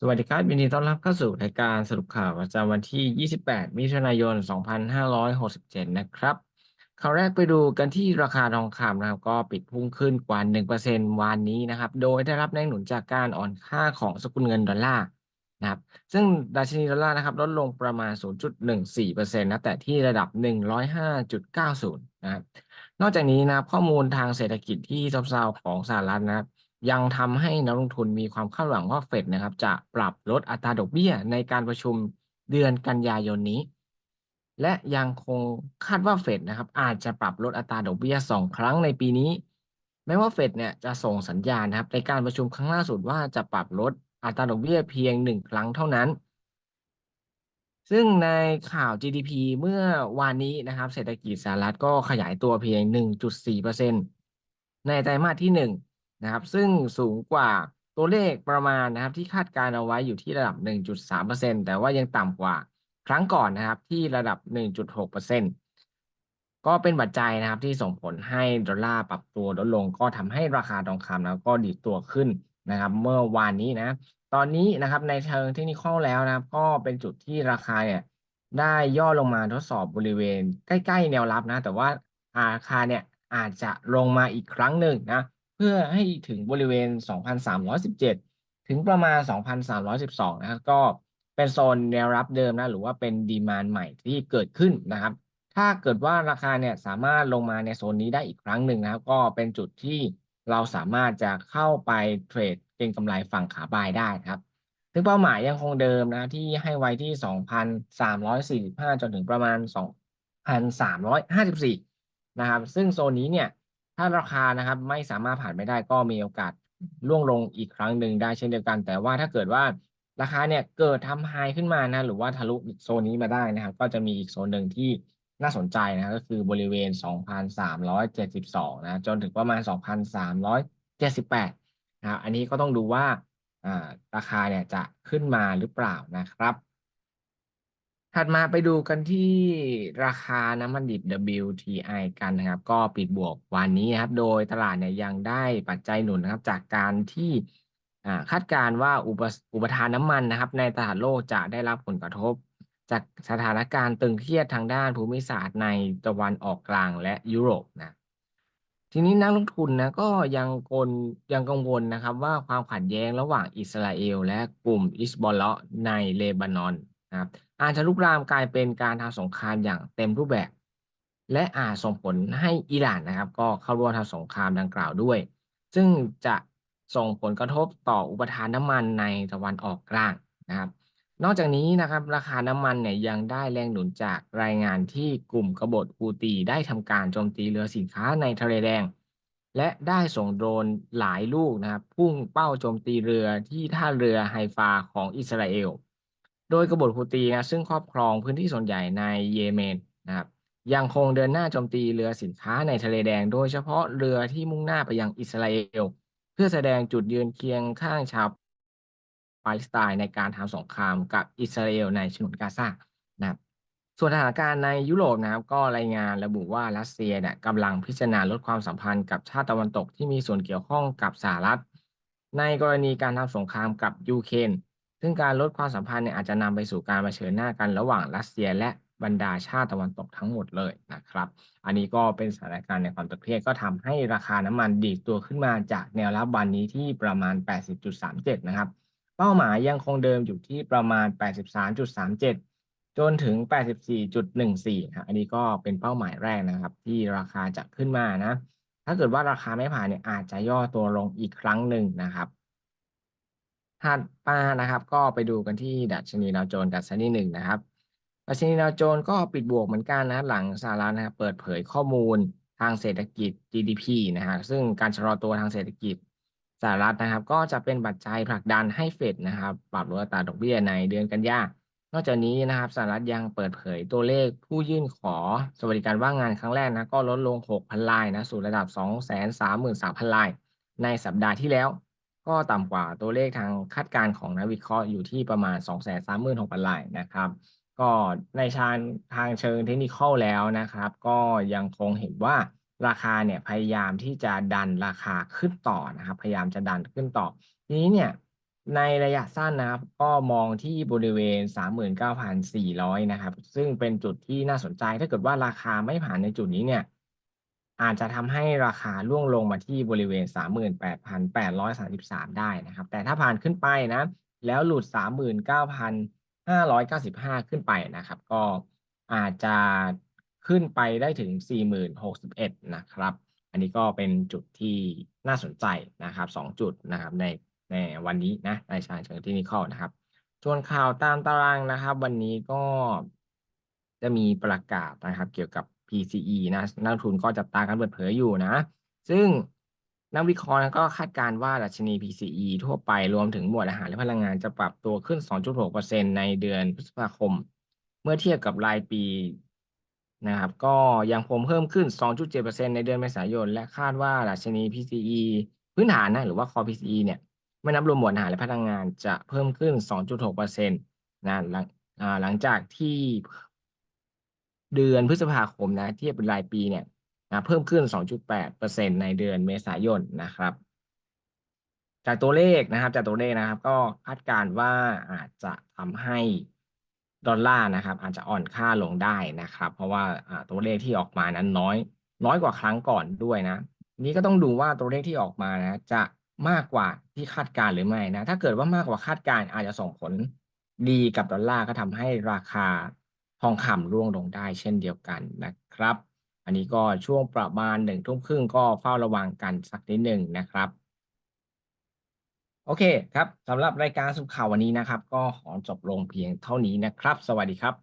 สวัสดีครับยินดีต้อนรับเข้าสู่รายการสรุปข่าวประจำวันที่ 28 มิถุนายน 2567 นะครับ ข่าวแรกไปดูกันที่ราคาทองคำนะครับ ก็ปิดพุ่งขึ้นกว่า 1%วานนี้นะครับ โดยได้รับแรงหนุนจากการอ่อนค่าของสกุลเงินดอลลาร์นะครับ ซึ่งดัชนีดอลลาร์นะครับลดลงประมาณ 0.14%นะแต่ที่ระดับ 105.90 นะครับ นอกจากนี้นะข้อมูลทางเศรษฐกิจที่ซบเซาของสหรัฐนะครับ ยังทำให้นักลงทุนมีความคาดหวังว่าเฟดนะครับ จะปรับลดอัตราดอกเบี้ยในการประชุมเดือนกันยายนนี้ และยังคงคาดว่าเฟดนะครับ อาจจะปรับลดอัตราดอกเบี้ย2ครั้งในปีนี้ แม้ว่าเฟดเนี่ยจะส่งสัญญาณนะครับ ในการประชุมครั้งล่าสุดว่าจะปรับลดอัตราดอกเบี้ยเพียง1ครั้งเท่านั้น ซึ่งในข่าว GDP เมื่อวานนี้นะครับ เศรษฐกิจสหรัฐก็ขยายตัวเพียง 1.4%ในไตรมาสที่ 1 นะครับ ซึ่งสูงกว่าตัวเลขประมาณนะครับ ที่คาดการเอาไว้อยู่ที่ระดับ 1.3%แต่ว่ายังต่ำกว่าครั้งก่อนนะครับ ที่ระดับ 1.6%ก็เป็นปัจจัยนะครับที่ส่งผลให้ดอลลาร์ปรับตัวลดลง ก็ทำให้ราคาทองคำแล้วก็ดีดตัวขึ้นนะครับ เมื่อวานนี้นะ ตอนนี้นะครับในเชิงเทคนิคอแล้วนะครับ ก็เป็นจุดที่ราคาเนี่ยได้ย่อลงมาทดสอบบริเวณ ใกล้ ๆ แนวรับนะ แต่ว่าราคาเนี่ยอาจจะลงมาอีกครั้งหนึ่งนะ เพื่อให้ถึงบริเวณ 2,317 ถึงประมาณ 2,312 นะครับ ก็เป็นโซนแนวรับเดิมนะ หรือว่าเป็นดีมานใหม่ที่เกิดขึ้นนะครับ ถ้าเกิดว่าราคาเนี่ยสามารถลงมาในโซนนี้ได้อีกครั้งหนึ่งนะครับ ก็เป็นจุดที่เราสามารถจะเข้าไปเทรดเก็งกำไรฝั่งขาบายได้ครับ ซึ่งเป้าหมายยังคงเดิมนะที่ให้ไว้ที่ 2,345 จนถึงประมาณ 2,354 นะครับ ซึ่งโซนนี้เนี่ย ถ้าราคานะครับไม่สามารถผ่านไปได้ก็มีโอกาสล่วงลงอีกครั้งหนึ่งได้เช่นเดียวกัน แต่ว่าถ้าเกิดว่าราคาเนี่ยเกิดทำไฮขึ้นมานะหรือว่าทะลุโซนนี้มาได้นะครับ ก็จะมีอีกโซนหนึ่งที่น่าสนใจนะก็คือบริเวณ 2,372 นะ จนถึงประมาณ 2,378 นะครับ อันนี้ก็ต้องดูว่าราคาเนี่ยจะขึ้นมาหรือเปล่านะครับ ถัดมาไปดูกันที่ราคาน้ำมันดิบ WTI กันนะครับ ก็ปิดบวกวันนี้นะครับ โดยตลาดเนี่ยยังได้ปัจจัยหนุนนะครับ จากการที่คาดการณ์ว่าอุปอุปทานน้ำมันนะครับ ในตลาดโลกจะได้รับผลกระทบ จากสถานการณ์ตึงเครียดทางด้านภูมิศาสตร์ในตะวันออกกลางและยุโรปนะทีนี้นักลงทุนนะก็ยังกลยังกังวลนะครับ ว่าความขัดแย้งระหว่างอิสราเอล และกลุ่มอิสบอลเลาะในเลบานอน นะครับอาจจะลุกลามกลายเป็นการทำสงครามอย่างเต็มรูปแบบ และอาจส่งผลให้อิหร่านนะครับ ก็เข้าร่วมทำสงครามดังกล่าวด้วย ซึ่งจะส่งผลกระทบต่ออุปทานน้ำมันในตะวันออกกลางนะครับ นอกจากนี้นะครับ ราคาน้ำมันเนี่ยยังได้แรงหนุนจากรายงานที่กลุ่มกบฏฮูตีได้ทำการโจมตีเรือสินค้าในทะเลแดง และได้ส่งโดรนหลายลูกนะครับ พุ่งเป้าโจมตีเรือที่ท่าเรือไฮฟาของอิสราเอล โดยกบฏฮูตีนะซึ่งครอบครองพื้นที่ส่วนใหญ่ในเยเมนนะครับยังคงเดินหน้าโจมตีเรือสินค้าในทะเลแดง โดยเฉพาะเรือที่มุ่งหน้าไปยังอิสราเอล เพื่อแสดงจุดยืนเคียงข้างชาวปาเลสไตน์ในการทำสงครามกับอิสราเอลในฉนวนกาซานะครับส่วนสถานการณ์ในยุโรปนะครับก็รายงานระบุว่ารัสเซียเนี่ยกำลังพิจารณาลดความสัมพันธ์กับชาติตะวันตกที่มีส่วนเกี่ยวข้องกับสหรัฐ ในกรณีการทำสงครามกับยูเครน ซึ่งการลดความสัมพันธ์เนี่ยอาจจะนำไปสู่การเผชิญหน้ากันระหว่างรัสเซียและบรรดาชาติตะวันตกทั้งหมดเลยนะครับ อันนี้ก็เป็นสถานการณ์ในความตึงเครียดก็ทำให้ราคาน้ำมันดีดตัวขึ้นมาจากแนวรับวันนี้ที่ประมาณ 80.37 นะครับ เป้าหมายยังคงเดิมอยู่ที่ประมาณ 83.37 จนถึง 84.14ครับอันนี้ก็เป็นเป้าหมายแรกนะครับ ที่ราคาจะขึ้นมานะ ถ้าเกิดว่าราคาไม่ผ่านเนี่ยอาจจะย่อตัวลงอีกครั้งหนึ่งนะครับ ถัดมานะครับ ก็ไปดูกันที่ดัชนีดาวโจนส์ดัชนีหนึ่งนะครับดัชนีดาวโจนส์ก็ปิดบวกเหมือนกันนะหลังสหรัฐนะครับเปิดเผยข้อมูลทางเศรษฐกิจ GDP นะฮะซึ่งการชะลอตัวทางเศรษฐกิจสหรัฐนะครับ ก็จะเป็นปัจจัยผลักดันให้เฟดนะครับ ปรับลดอัตราดอกเบี้ยในเดือนกันยายนอกจากนี้นะครับสหรัฐยังเปิดเผยตัวเลขผู้ยื่นขอสวัสดิการว่างงานครั้งแรกนะก็ลดลง 6,000รายนะสู่ระดับ 233,000ราย ในสัปดาห์ที่แล้ว ก็ต่ำกว่าตัวเลขทางคาดการณ์ของนักวิเคราะห์อยู่ที่ประมาณ 236,000รายนะครับ ก็ในชานทางเชิงเทคนิคแล้วนะครับ ก็ยังคงเห็นว่าราคาเนี่ยพยายามที่จะดันราคาขึ้นต่อนะครับ พยายามจะดันขึ้นต่อ ทีนี้เนี่ยในระยะสั้นนะครับ ก็มองที่บริเวณ 39,400 นะครับ ซึ่งเป็นจุดที่น่าสนใจถ้าเกิดว่าราคาไม่ผ่านในจุดนี้เนี่ย อาจจะทำให้ราคาร่วงลงมาที่บริเวณ 38,833 ได้นะครับ แต่ถ้าผ่านขึ้นไปนะ แล้วหลุด 39,595 ขึ้นไปนะครับ ก็อาจจะขึ้นไปได้ถึง 4061 นะครับ อันนี้ก็เป็นจุดที่น่าสนใจนะครับ2จุดนะครับในในวันนี้นะใน Chart Technical นะครับส่วนข่าวตามตารางนะครับ วันนี้ก็จะมีประกาศนะครับ เกี่ยวกับ PCE นะนักทุนก็จับตาการเปิดเผยอยู่นะ ซึ่งนักวิเคราะห์ก็คาดการว่าดัชนี PCE ทั่วไปรวมถึงหมวดอาหารและพลังงานจะปรับตัวขึ้น 2.6%ในเดือนพฤษภาคม เมื่อเทียบกับรายปีนะครับ ก็ยังคงเพิ่มขึ้น 2.7%ในเดือนเมษายน และคาดว่าดัชนี PCE พื้นฐานนะหรือว่า Core PCE เนี่ยไม่นับรวมหมวดอาหารและพลังงานจะเพิ่มขึ้น 2.6%นะหลังหลังจากที่เเดือนพฤษภาคมนะเทียบเป็นรายปีเนี่ยนะเพิ่มขึ้น 2.8%ในเดือนเมษายนนะครับ จากตัวเลขนะครับ จากตัวเลขนะครับ ก็คาดการณ์ว่าอาจจะทำให้ดอลลาร์นะครับ อาจจะอ่อนค่าลงได้นะครับ เพราะว่าตัวเลขที่ออกมานั้นน้อย น้อยกว่าครั้งก่อนด้วยนะ นี้ก็ต้องดูว่าตัวเลขที่ออกมานะ จะมากกว่าที่คาดการณ์หรือไม่นะ ถ้าเกิดว่ามากกว่าคาดการณ์อาจจะส่งผลดีกับดอลลาร์ก็ทำให้ราคา ทองคำร่วงลงได้เช่นเดียวกันนะครับ อันนี้ก็ช่วงประมาณหนึ่งทุ่มครึ่งก็เฝ้าระวังกันสักนิดหนึ่งนะครับโอเคครับสำหรับรายการสุขข่าววันนี้นะครับ ก็ขอจบลงเพียงเท่านี้นะครับ สวัสดีครับ